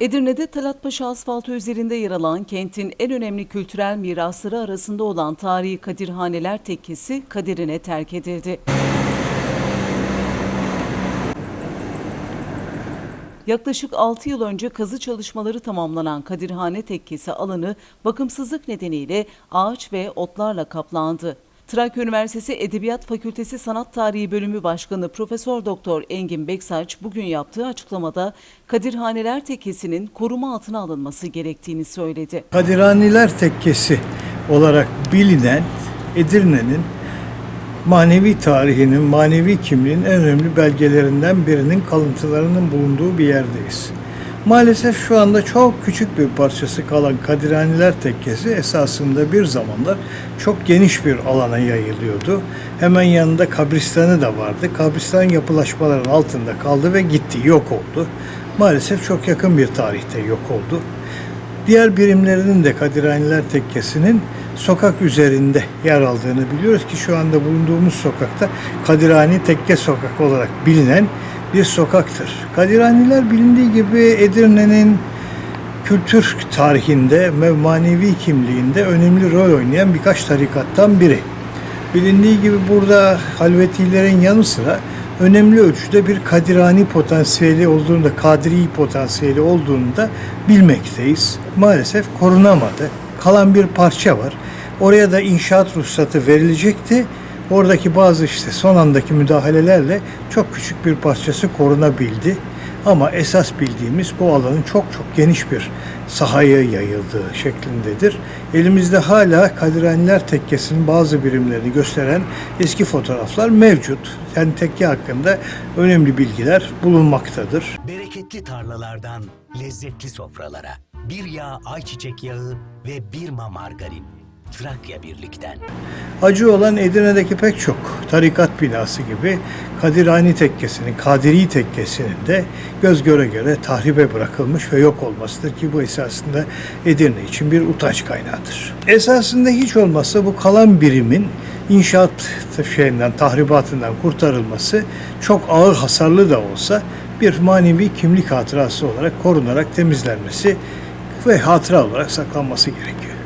Edirne'de Talatpaşa asfaltı üzerinde yer alan kentin en önemli kültürel mirasları arasında olan tarihi Kadirhaneler Tekkesi kaderine terk edildi. Yaklaşık 6 yıl önce kazı çalışmaları tamamlanan Kadirhane Tekkesi alanı bakımsızlık nedeniyle ağaç ve otlarla kaplandı. Trakya Üniversitesi Edebiyat Fakültesi Sanat Tarihi Bölümü Başkanı Profesör Doktor Engin Beksaç bugün yaptığı açıklamada Kadirhaneler Tekkesi'nin koruma altına alınması gerektiğini söyledi. Kadirhaniler Tekkesi olarak bilinen Edirne'nin manevi tarihinin, manevi kimliğin en önemli belgelerinden birinin kalıntılarının bulunduğu bir yerdeyiz. Maalesef şu anda çok küçük bir parçası kalan Kadirhaniler Tekkesi esasında bir zamanlar çok geniş bir alana yayılıyordu. Hemen yanında kabristanı da vardı. Kabristan yapılaşmaların altında kaldı ve gitti, yok oldu. Maalesef çok yakın bir tarihte yok oldu. Diğer birimlerinin de Kadirhaniler Tekkesi'nin sokak üzerinde yer aldığını biliyoruz ki şu anda bulunduğumuz sokakta Kadirhani Tekke Sokak olarak bilinen bir sokaktır. Kadirhaniler bilindiği gibi Edirne'nin kültür tarihinde ve manevi kimliğinde önemli rol oynayan birkaç tarikattan biri. Bilindiği gibi burada halvetilerin yanı sıra önemli ölçüde bir kadirani potansiyeli olduğunu da kadri potansiyeli olduğunu da bilmekteyiz. Maalesef korunamadı. Kalan bir parça var. Oraya da inşaat ruhsatı verilecekti. Oradaki bazı işte son andaki müdahalelerle çok küçük bir parçası korunabildi. Ama esas bildiğimiz bu alanın çok çok geniş bir sahaya yayıldığı şeklindedir. Elimizde hala Kadirhaniler Tekkesi'nin bazı birimlerini gösteren eski fotoğraflar mevcut. Yani tekke hakkında önemli bilgiler bulunmaktadır. Bereketli tarlalardan lezzetli sofralara. Bir yağ ayçiçek yağı ve bir ma margarin. Trakya Birlik'ten. Acı olan Edirne'deki pek çok tarikat binası gibi Kadirhani Tekkesi'nin, Kadiri Tekkesi'nin de göz göre göre tahribe bırakılmış ve yok olmasıdır ki bu esasında Edirne için bir utanç kaynağıdır. Esasında hiç olmazsa bu kalan birimin inşaat şeyinden, tahribatından kurtarılması çok ağır hasarlı da olsa bir manevi kimlik hatırası olarak korunarak temizlenmesi ve hatıra olarak saklanması gerekiyor.